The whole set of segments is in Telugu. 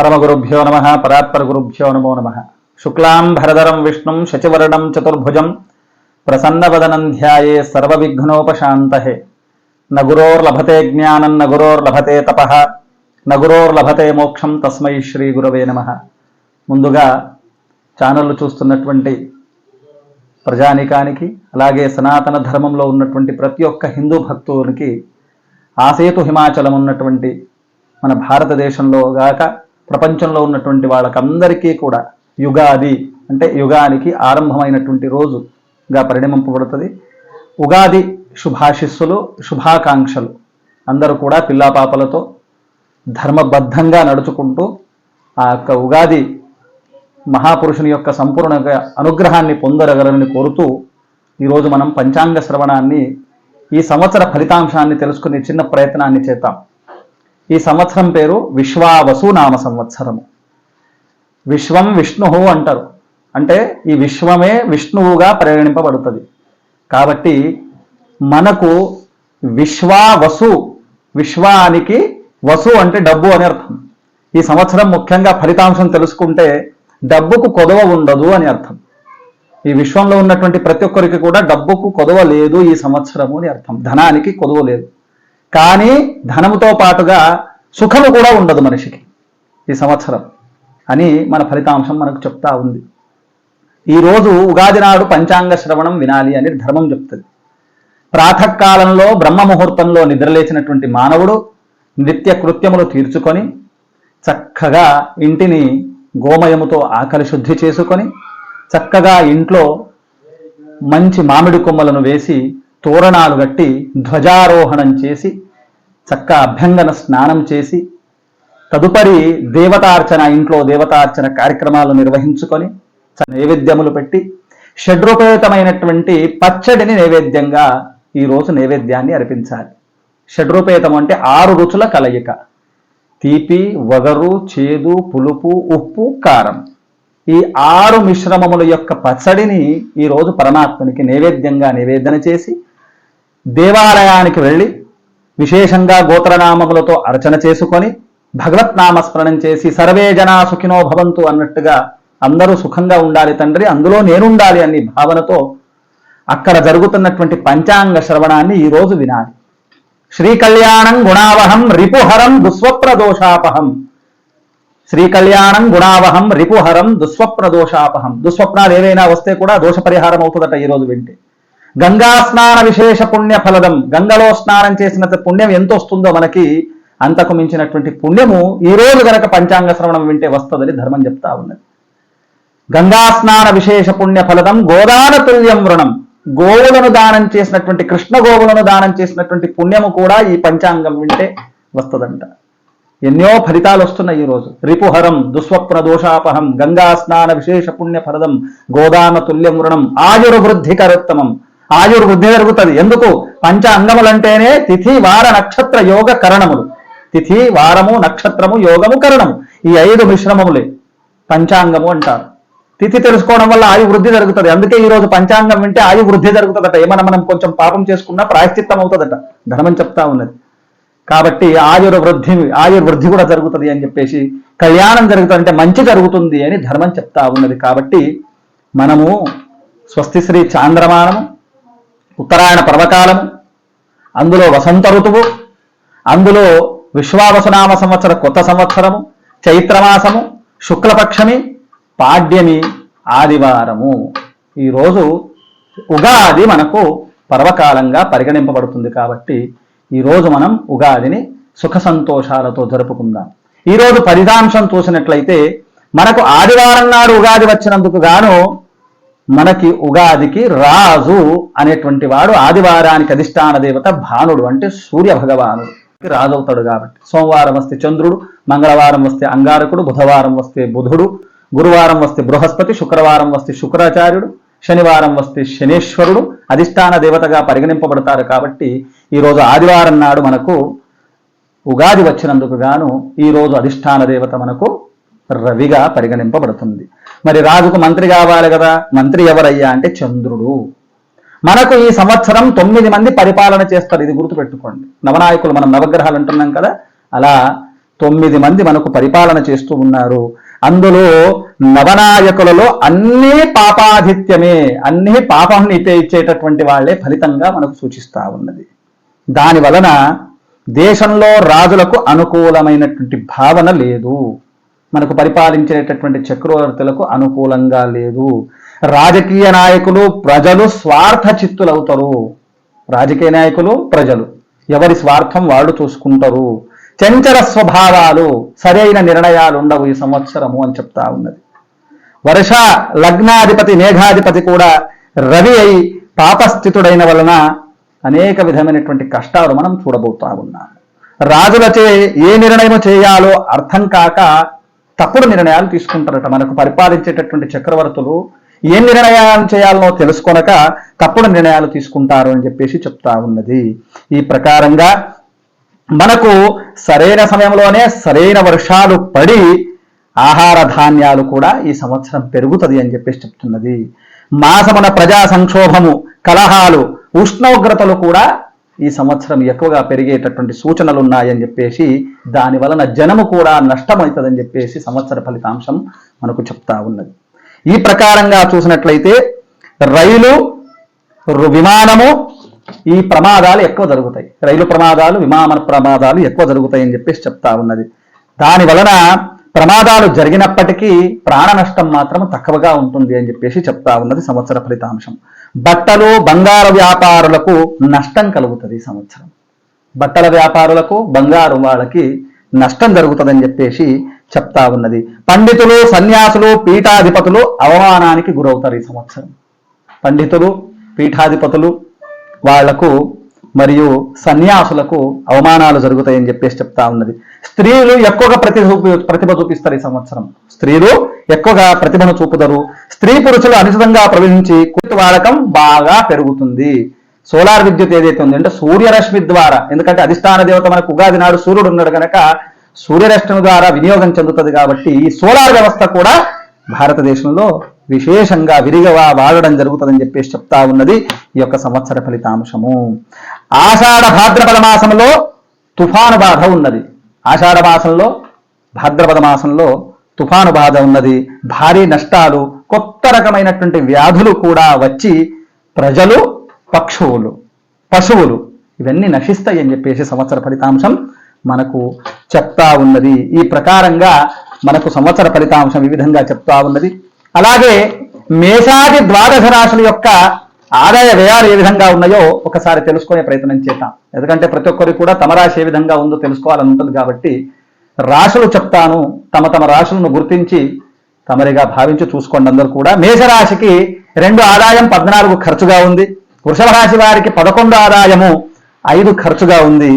పరమగురుభ్యో నమ పరాత్పరగురుభ్యో నమో నమ. శుక్లాం భరధరం విష్ణుం శచివర్ణం చతుర్భుజం ప్రసన్నవదనం ధ్యాయే సర్వవిఘ్నోపశాంతహే నగురోర్లభతే జ్ఞానం నగురోర్లభతే తప. నగురోర్లభతే మోక్షం తస్మై శ్రీ గురవే నమ. ముందుగా ఛానళ్ళు చూస్తున్నటువంటి ప్రజానికానికి అలాగే సనాతన ధర్మంలో ఉన్నటువంటి ప్రతి ఒక్క హిందూ భక్తునికి ఆసేతు హిమాచలం ఉన్నటువంటి మన భారతదేశంలో గాక ప్రపంచంలో ఉన్నటువంటి వాళ్ళకందరికీ కూడా యుగాది అంటే యుగానికి ఆరంభమైనటువంటి రోజుగా పరిణమింపబడుతుంది. ఉగాది శుభాశిస్సులు శుభాకాంక్షలు అందరూ కూడా పిల్లాపాపలతో ధర్మబద్ధంగా నడుచుకుంటూ ఆ యొక్క ఉగాది మహాపురుషుని యొక్క సంపూర్ణ అనుగ్రహాన్ని పొందరగలని కోరుతూ ఈరోజు మనం పంచాంగ శ్రవణాన్ని ఈ సంవత్సర ఫలితాంశాన్ని తెలుసుకునే చిన్న ప్రయత్నాన్ని చేద్దాం. ఈ సంవత్సరం పేరు విశ్వావసు నామ సంవత్సరము. విశ్వం విష్ణువు అంటారు. అంటే ఈ విశ్వమే విష్ణువుగా పరిగణింపబడుతుంది. కాబట్టి మనకు విశ్వావసు విశ్వానికి వసు అంటే డబ్బు అని అర్థం. ఈ సంవత్సరం ముఖ్యంగా ఫలితాంశం తెలుసుకుంటే డబ్బుకు కొదవ ఉండదు అని అర్థం. ఈ విశ్వంలో ఉన్నటువంటి ప్రతి ఒక్కరికి కూడా డబ్బుకు కొదవ లేదు ఈ సంవత్సరము అని అర్థం. ధనానికి కొదవ లేదు. కానీ ధనముతో పాటుగా సుఖము కూడా ఉండదు మనిషికి ఈ సంవత్సరం అని మన ఫలితాంశం మనకు చెప్తా ఉంది. ఈరోజు ఉగాది నాడు పంచాంగ శ్రవణం వినాలి అని ధర్మం చెప్తుంది. ప్రాతకాలంలో బ్రహ్మ ముహూర్తంలో నిద్రలేచినటువంటి మానవుడు నిత్య కృత్యములు తీర్చుకొని చక్కగా ఇంటిని గోమయముతో ఆకలి శుద్ధి చేసుకొని చక్కగా ఇంట్లో మంచి మామిడి కొమ్మలను వేసి తోరణాలు కట్టి ధ్వజారోహణం చేసి చక్క అభ్యంగన స్నానం చేసి తదుపరి దేవతార్చన ఇంట్లో దేవతార్చన కార్యక్రమాలు నిర్వహించుకొని నైవేద్యములు పెట్టి షడ్రూపేతమైనటువంటి పచ్చడిని నైవేద్యంగా ఈరోజు నైవేద్యాన్ని అర్పించాలి. షడ్రూపేతం అంటే ఆరు రుచుల కలయిక. తీపి వగరు చేదు పులుపు ఉప్పు కారం. ఈ ఆరు మిశ్రమముల యొక్క పచ్చడిని ఈరోజు పరమాత్మనికి నైవేద్యంగా నివేదన చేసి దేవాలయానికి వెళ్ళి విశేషంగా గోత్రనామములతో అర్చన చేసుకొని భగవత్నామస్మరణం చేసి సర్వే జనా సుఖినో భవంతు అన్నట్టుగా అందరూ సుఖంగా ఉండాలి తండ్రి అందులో నేనుండాలి అనే భావనతో అక్కడ జరుగుతున్నటువంటి పంచాంగ శ్రవణాన్ని ఈ రోజు వినాలి. శ్రీ కళ్యాణం గుణావహం రిపుహరం దుస్వప్రదోషాపహం. శ్రీ కళ్యాణం గుణావహం రిపుహరం దుస్వప్రదోషాపహం. దుస్వప్నాలు ఏవైనా వస్తే కూడా దోష పరిహారం అవుతుందట ఈరోజు వింటే. గంగా స్నాన విశేష పుణ్య ఫలదం గంగలో స్నానం చేసిన పుణ్యం ఎంత వస్తుందో మనకి అంతకు మించినటువంటి పుణ్యము ఈ రోజు గనక పంచాంగ శ్రవణం వింటే వస్తుందని ధర్మం చెప్తా ఉన్నది. గంగా స్నాన విశేష పుణ్య ఫలదం గోదాన తుల్యం రుణం గోవులను దానం చేసినటువంటి కృష్ణ గోవులను దానం చేసినటువంటి పుణ్యము కూడా ఈ పంచాంగం వింటే వస్తుందంట. ఎన్నో ఫలితాలు వస్తున్నాయి ఈరోజు రిపుహరం దుస్వప్న దోషాపహం గంగా స్నాన విశేష పుణ్య ఫలదం గోదాన తుల్యం రుణం ఆయుర్వృద్ధి కరోత్తమం ఆయుర్వృద్ధి జరుగుతుంది. ఎందుకు? పంచ అంగములంటేనే తిథి వార నక్షత్ర యోగ కరణములు. తిథి వారము నక్షత్రము యోగము కరణము. ఈ ఐదు మిశ్రమములే. పంచాంగము అంటారు. తిథి తెలుసుకోవడం వల్ల ఆయు వృద్ధి జరుగుతుంది. అందుకే ఈ రోజు పంచాంగం వింటే ఆయు వృద్ధి జరుగుతుందట. ఏమన్నా మనం కొంచెం పాపం చేసుకున్నా ప్రాయశ్చిత్తం అవుతుందట. ధర్మం చెప్తా ఉన్నది. కాబట్టి ఆయుర్ వృద్ధి ఆయుర్ వృద్ధి కూడా జరుగుతుంది అని చెప్పేసి కళ్యాణం జరుగుతుంది అంటే మంచి జరుగుతుంది అని ధర్మం చెప్తా ఉన్నది. కాబట్టి మనము స్వస్తి శ్రీ చాంద్రమానము ఉత్తరాయణ పర్వకాలము అందులో వసంత ఋతువు అందులో విశ్వావసనామ సంవత్సర కొత్త సంవత్సరము చైత్రమాసము శుక్లపక్షమి పాడ్యమి ఆదివారము. ఈరోజు ఉగాది మనకు పర్వకాలంగా పరిగణింపబడుతుంది కాబట్టి ఈరోజు మనం ఉగాదిని సుఖ సంతోషాలతో జరుపుకుందాం. ఈరోజు ఫలితాంశం చూసినట్లయితే మనకు ఆదివారం నాడు ఉగాది వచ్చినందుకు గాను మనకి ఉగాదికి రాజు అనేటువంటి వాడు ఆదివారానికి అధిష్టాన దేవత భానుడు అంటే సూర్య భగవానుడు. రాజు అవుతాడు కాబట్టి. సోమవారం వస్తే చంద్రుడు మంగళవారం వస్తే అంగారకుడు బుధవారం వస్తే బుధుడు గురువారం వస్తే బృహస్పతి శుక్రవారం వస్తే శుక్రాచార్యుడు శనివారం వస్తే శనేశ్వరుడు అధిష్టాన దేవతగా పరిగణింపబడతారు కాబట్టి ఈరోజు ఆదివారం నాడు మనకు ఉగాది వచ్చినందుకు గాను ఈరోజు అధిష్టాన దేవత మనకు రవిగా పరిగణింపబడుతుంది. మరి రాజుకు మంత్రి కావాలి కదా. మంత్రి ఎవరయ్యా అంటే చంద్రుడు. మనకు ఈ సంవత్సరం తొమ్మిది మంది పరిపాలన చేస్తారు. ఇది గుర్తుపెట్టుకోండి. నవనాయకులు మనం నవగ్రహాలు అంటున్నాం కదా. అలా తొమ్మిది మంది మనకు పరిపాలన చేస్తూ ఉన్నారు. అందులో నవనాయకులలో అన్నీ పాపాధిత్యమే అన్నీ పాపం ఇచ్చేటటువంటి వాళ్ళే ఫలితంగా మనకు సూచిస్తూ ఉన్నది. దాని వలన దేశంలో రాజులకు అనుకూలమైనటువంటి భావన లేదు. మనకు పరిపాలించేటటువంటి చక్రవర్తులకు అనుకూలంగా లేదు. రాజకీయ నాయకులు ప్రజలు స్వార్థ చిత్తులవుతారు. రాజకీయ నాయకులు ప్రజలు. ఎవరి స్వార్థం వాళ్ళు చూసుకుంటారు. చంచల స్వభావాలు సరైన నిర్ణయాలు ఉండవు ఈ సంవత్సరము అని చెప్తా ఉన్నది. వర్ష లగ్నాధిపతి మేఘాధిపతి కూడా రవి అయి పాపస్థితుడైన వలన అనేక విధమైనటువంటి కష్టాలు మనం చూడబోతా ఉన్నాం రాజులచే ఏ నిర్ణయం చేయాలో అర్థం కాక తప్పుడు నిర్ణయాలు తీసుకుంటారట. మనకు పరిపాలించేటటువంటి చక్రవర్తులు ఏ నిర్ణయాలు చేయాలనో తెలుసుకొనక తప్పుడు నిర్ణయాలు తీసుకుంటారు అని చెప్పేసి చెప్తా ఉన్నది. ఈ ప్రకారంగా మనకు సరైన సమయంలోనే సరైన వర్షాలు పడి ఆహార ధాన్యాలు కూడా ఈ సంవత్సరం పెరుగుతుంది అని చెప్పేసి చెప్తున్నది. మాసమున ప్రజా సంక్షోభము కలహాలు ఉష్ణోగ్రతలు కూడా ఈ సంవత్సరం ఎక్కువగా పెరిగేటటువంటి సూచనలు ఉన్నాయని చెప్పేసి దాని వలన జనము కూడా నష్టమవుతుందని చెప్పేసి సంవత్సర ఫలితాంశం మనకు చెప్తా ఉన్నది. ఈ ప్రకారంగా చూసినట్లయితే రైలు విమానము ఈ ప్రమాదాలు ఎక్కువ జరుగుతాయి. రైలు ప్రమాదాలు విమాన ప్రమాదాలు ఎక్కువ జరుగుతాయి అని చెప్పేసి చెప్తా ఉన్నది. దాని వలన ప్రమాదాలు జరిగినప్పటికీ ప్రాణ నష్టం మాత్రం తక్కువగా ఉంటుంది అని చెప్పేసి చెప్తా ఉన్నది సంవత్సర ఫలితాంశం. బట్టలు బంగారు వ్యాపారులకు నష్టం కలుగుతుంది ఈ సంవత్సరం. బట్టల వ్యాపారులకు బంగారు వాళ్ళకి నష్టం జరుగుతుందని చెప్పేసి చెప్తా ఉన్నది. పండితులు సన్యాసులు పీఠాధిపతులు అవమానానికి గురవుతారు ఈ సంవత్సరం. పండితులు పీఠాధిపతులు వాళ్ళకు మరియు సన్యాసులకు అవమానాలు జరుగుతాయని చెప్పేసి చెప్తా ఉన్నది. స్త్రీలు ఎక్కువగా ప్రతి ప్రతిభ చూపిస్తారు ఈ సంవత్సరం. స్త్రీలు ఎక్కువగా ప్రతిభను చూపుతారు స్త్రీ పురుషులు అనుచితంగా ప్రవహించి కుట్టి వాడకం బాగా పెరుగుతుంది. సోలార్ విద్యుత్ ఏదైతే ఉంది అంటే సూర్యరశ్మి ద్వారా ఎందుకంటే అధిష్టాన దేవత మనకు ఉగాది నాడు సూర్యుడు ఉన్నాడు కనుక సూర్యరశ్మి ద్వారా వినియోగం చెందుతుంది కాబట్టి ఈ సోలార్ వ్యవస్థ కూడా భారతదేశంలో విశేషంగా విరిగవా వాడడం జరుగుతుందని చెప్పేసి చెప్తా ఉన్నది ఈ యొక్క సంవత్సర ఫలితాంశము. ఆషాఢ భాద్రపద మాసంలో తుఫాను బాధ ఉన్నది. ఆషాఢ మాసంలో భాద్రపద మాసంలో తుఫాను బాధ ఉన్నది. భారీ నష్టాలు కొత్త రకమైనటువంటి వ్యాధులు కూడా వచ్చి ప్రజలు పక్షువులు పశువులు ఇవన్నీ నశిస్తాయి అని చెప్పేసి సంవత్సర ఫలితాంశం మనకు చెప్తా ఉన్నది. ఈ ప్రకారంగా మనకు సంవత్సర ఫలితాంశం ఈ విధంగా చెప్తా ఉన్నది. అలాగే మేషాది ద్వాదశ రాశుల యొక్క ఆదాయ వ్యయాలు ఏ విధంగా ఉన్నాయో ఒకసారి తెలుసుకునే ప్రయత్నం చేద్దాం. ఎందుకంటే ప్రతి ఒక్కరికి కూడా తమ రాశి ఏ విధంగా ఉందో తెలుసుకోవాలని ఉంటుంది కాబట్టి రాశులు చెప్తాను. తమ తమ రాశులను గుర్తించి తమరిగా భావించి చూసుకోండి అందరూ కూడా. మేషరాశికి రెండు ఆదాయం పద్నాలుగు ఖర్చుగా ఉంది. వృషభ రాశి వారికి పదకొండు ఆదాయము ఐదు ఖర్చుగా ఉంది.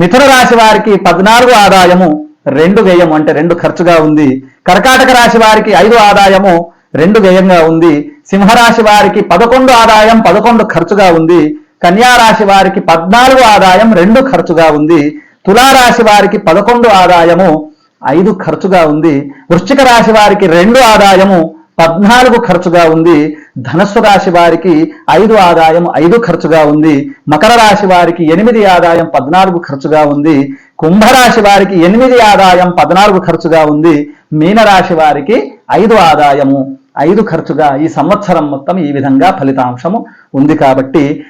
మిథున రాశి వారికి పద్నాలుగు ఆదాయము రెండు వ్యయం అంటే రెండు ఖర్చుగా ఉంది. కర్కాటక రాశి వారికి ఐదు ఆదాయము రెండు వ్యయంగా ఉంది. సింహరాశి వారికి పదకొండు ఆదాయం పదకొండు ఖర్చుగా ఉంది. కన్యా రాశి వారికి పద్నాలుగు ఆదాయం రెండు ఖర్చుగా ఉంది. తులారాశి వారికి పదకొండు ఆదాయము ఐదు ఖర్చుగా ఉంది. వృశ్చిక రాశి వారికి రెండు ఆదాయము పద్నాలుగు ఖర్చుగా ఉంది. ధనస్సు రాశి వారికి ఐదు ఆదాయం ఐదు ఖర్చుగా ఉంది. మకర రాశి వారికి ఎనిమిది ఆదాయం పద్నాలుగు ఖర్చుగా ఉంది. కుంభరాశి వారికి ఎనిమిది ఆదాయం పద్నాలుగు ఖర్చుగా ఉంది. మీనరాశి వారికి ఐదు ఆదాయము. ఐదు ఖర్చుగా ఈ సంవత్సరం మొత్తం ఈ విధంగా ఫలితాంశము ఉంది కాబట్టి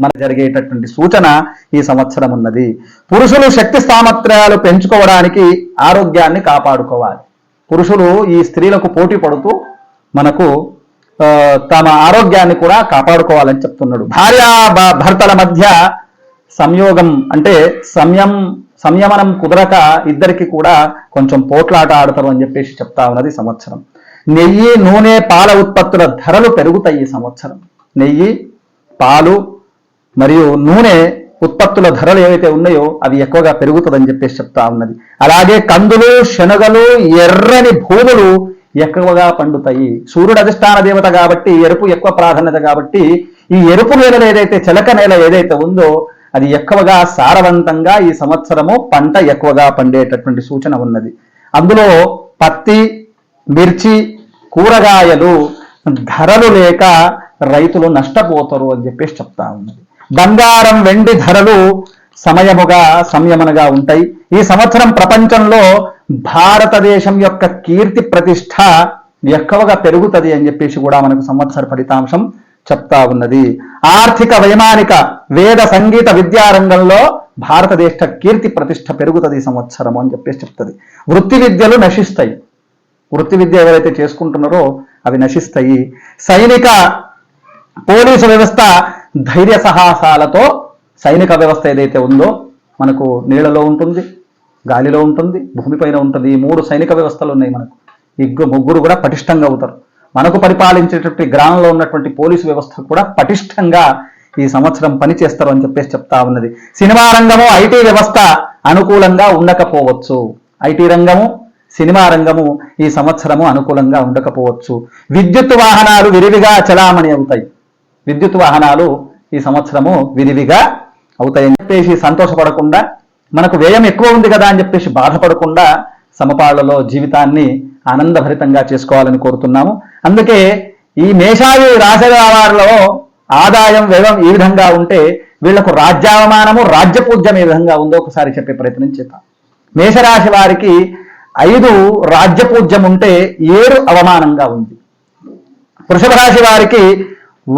మన జరిగేటటువంటి సూచన ఈ సంవత్సరం ఉన్నది. పురుషులు శక్తి సామర్థ్యాలు పెంచుకోవడానికి ఆరోగ్యాన్ని కాపాడుకోవాలి. పురుషులు ఈ స్త్రీలకు పోటీ పడుతూ మనకు తమ ఆరోగ్యాన్ని కూడా కాపాడుకోవాలని చెప్తున్నాడు. భార్య భ- భర్తల మధ్య సంయోగం అంటే సంయం సంయమనం కుదరక ఇద్దరికి కూడా కొంచెం పోట్లాట ఆడతారు అని చెప్పేసి చెప్తా ఉన్నది సంవత్సరం. నెయ్యి నూనె పాల ఉత్పత్తుల ధరలు పెరుగుతాయి ఈ సంవత్సరం. నెయ్యి పాలు మరియు నూనె ఉత్పత్తుల ధరలు ఏవైతే ఉన్నాయో అవి ఎక్కువగా పెరుగుతుందని చెప్పేసి చెప్తా ఉన్నది. అలాగే కందులు శనగలు ఎర్రని భూములు ఎక్కువగా పండుతాయి. సూర్యుడు అధిష్టాన దేవత కాబట్టి ఎరుపు ఎక్కువ ప్రాధాన్యత కాబట్టి ఈ ఎరుపు నేల ఏదైతే చిలక నేల ఏదైతే ఉందో అది ఎక్కువగా సారవంతంగా ఈ సంవత్సరము పంట ఎక్కువగా పండేటటువంటి సూచన ఉన్నది. అందులో పత్తి మిర్చి కూరగాయలు ధరలు లేక రైతులు నష్టపోతారు అని చెప్పేసి చెప్తా ఉన్నది. బంగారం వెండి ధరలు సమయముగా సంయమనగా ఉంటాయి. ఈ సంవత్సరం ప్రపంచంలో భారతదేశం యొక్క కీర్తి ప్రతిష్ట ఎక్కువగా పెరుగుతుంది అని చెప్పేసి కూడా మనకు సంవత్సర ఫలితాంశం చెప్తా ఉన్నది. ఆర్థిక వైమానిక వేద సంగీత విద్యారంగంలో భారతదేశ కీర్తి ప్రతిష్ట పెరుగుతుంది ఈ సంవత్సరం అని చెప్పేసి చెప్తుంది. వృత్తి విద్యలు నశిస్తాయి. వృత్తి విద్య ఎవరైతే చేసుకుంటున్నారో అవి నశిస్తాయి. సైనిక పోలీసు వ్యవస్థ ధైర్య సాహసాలతో సైనిక వ్యవస్థ ఏదైతే ఉందో మనకు నీళ్ళలో ఉంటుంది గాలిలో ఉంటుంది భూమిపైన ఉంటుంది. ఈ మూడు సైనిక వ్యవస్థలు ఉన్నాయి మనకు. ఇగ్గు ముగ్గురు కూడా పటిష్టంగా అవుతారు. మనకు పరిపాలించేటటువంటి గ్రామంలో ఉన్నటువంటి పోలీసు వ్యవస్థ కూడా పటిష్టంగా ఈ సంవత్సరం పనిచేస్తారు అని చెప్పేసి చెప్తా ఉన్నది. సినిమా రంగము ఐటీ వ్యవస్థ అనుకూలంగా ఉండకపోవచ్చు. ఐటీ రంగము సినిమా రంగము ఈ సంవత్సరము అనుకూలంగా ఉండకపోవచ్చు. విద్యుత్ వాహనాలు విరివిగా చలామణి అవుతాయి. విద్యుత్ వాహనాలు ఈ సంవత్సరము విరివిగా అవుతాయని చెప్పేసి సంతోషపడకుండా మనకు వ్యయం ఎక్కువ ఉంది కదా అని చెప్పేసి బాధపడకుండా సమపాళ్ళలో జీవితాన్ని ఆనందభరితంగా చేసుకోవాలని కోరుతున్నాము. అందుకే ఈ మేషాది రాశివారిలో ఆదాయం వ్యయం ఈ విధంగా ఉంటే వీళ్ళకు రాజ్యావమానము రాజ్యపూజ్యం ఏ విధంగా ఉందో ఒకసారి చెప్పే ప్రయత్నం చేద్దాం. మేషరాశి వారికి ఐదు రాజ్యపూజ్యం ఉంటే ఏడు అవమానంగా ఉంది. వృషభ రాశి వారికి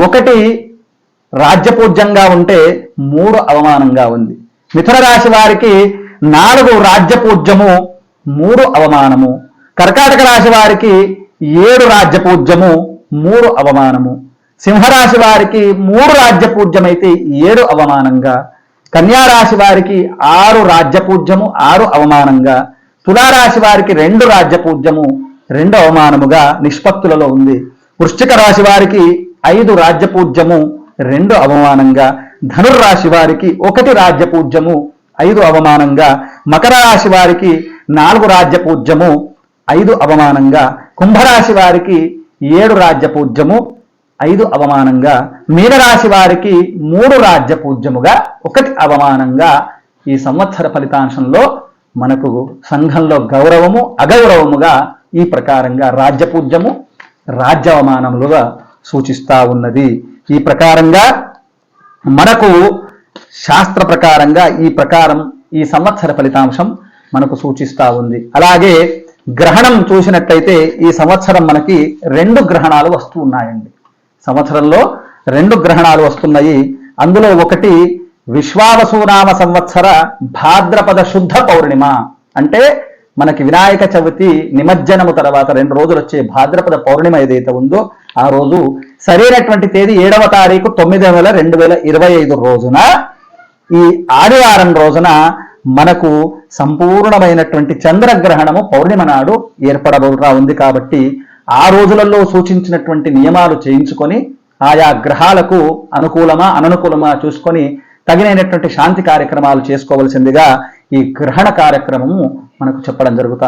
ఒకటి రాజ్యపూజ్యంగా ఉంటే మూడు అవమానంగా ఉంది. మిథున రాశి వారికి నాలుగు రాజ్యపూజ్యము మూడు అవమానము. కర్కాటక రాశి వారికి ఏడు రాజ్య పూజ్యము మూడు అవమానము. సింహరాశి వారికి మూడు రాజ్య పూజ్యమైతే ఏడు అవమానంగా. కన్యారాశి వారికి ఆరు రాజ్య పూజ్యము ఆరు అవమానంగా. తులారాశి వారికి రెండు రాజ్య పూజ్యము రెండు అవమానముగా నిష్పత్తులలో ఉంది. వృశ్చిక రాశి వారికి ఐదు రాజ్య పూజ్యము రెండు అవమానంగా. ధనుర్రాశి వారికి ఒకటి రాజ్య పూజ్యము ఐదు అవమానంగా. మకర రాశి వారికి నాలుగు రాజ్య పూజ్యము ఐదు అవమానంగా కుంభరాశి వారికి ఏడు రాజ్య పూజ్యము ఐదు అవమానంగా మీనరాశి వారికి మూడు రాజ్యపూజ్యముగా ఒకటి అవమానంగా ఈ సంవత్సర ఫలితాంశంలో మనకు సంఘంలో గౌరవము అగౌరవముగా ఈ ప్రకారంగా రాజ్య పూజ్యము రాజ్యవమానములుగా సూచిస్తా ఉన్నది. ఈ ప్రకారంగా మనకు శాస్త్ర ప్రకారంగా ఈ ప్రకారం ఈ సంవత్సర ఫలితాంశం మనకు సూచిస్తా ఉంది. అలాగే గ్రహణం చూసినట్లయితే ఈ సంవత్సరం మనకి రెండు గ్రహణాలు వస్తూ ఉన్నాయండి. సంవత్సరంలో రెండు గ్రహణాలు వస్తున్నాయి. అందులో ఒకటి విశ్వావసునామ సంవత్సర భాద్రపద శుద్ధ పౌర్ణిమ. అంటే మనకి వినాయక చవితి నిమజ్జనము తర్వాత రెండు రోజులు వచ్చే భాద్రపద పౌర్ణిమ ఏదైతే ఉందో ఆ రోజు సరైనటువంటి తేదీ ఏడవ తారీఖు తొమ్మిది వేల రెండు వేల ఇరవై ఐదు రోజున ఈ ఆదివారం రోజున మనకు సంపూర్ణమైనటువంటి చంద్రగ్రహణము పౌర్ణిమ నాడు ఏర్పడబోతా ఉంది కాబట్టి ఆ రోజులలో సూచించినటువంటి నియమాలు చేయించుకొని ఆయా గ్రహాలకు అనుకూలమా అననుకూలమా చూసుకొని తగినైనటువంటి శాంతి కార్యక్రమాలు చేసుకోవలసిందిగా ఈ గ్రహణ కార్యక్రమము మనకు చెప్పడం జరుగుతుంది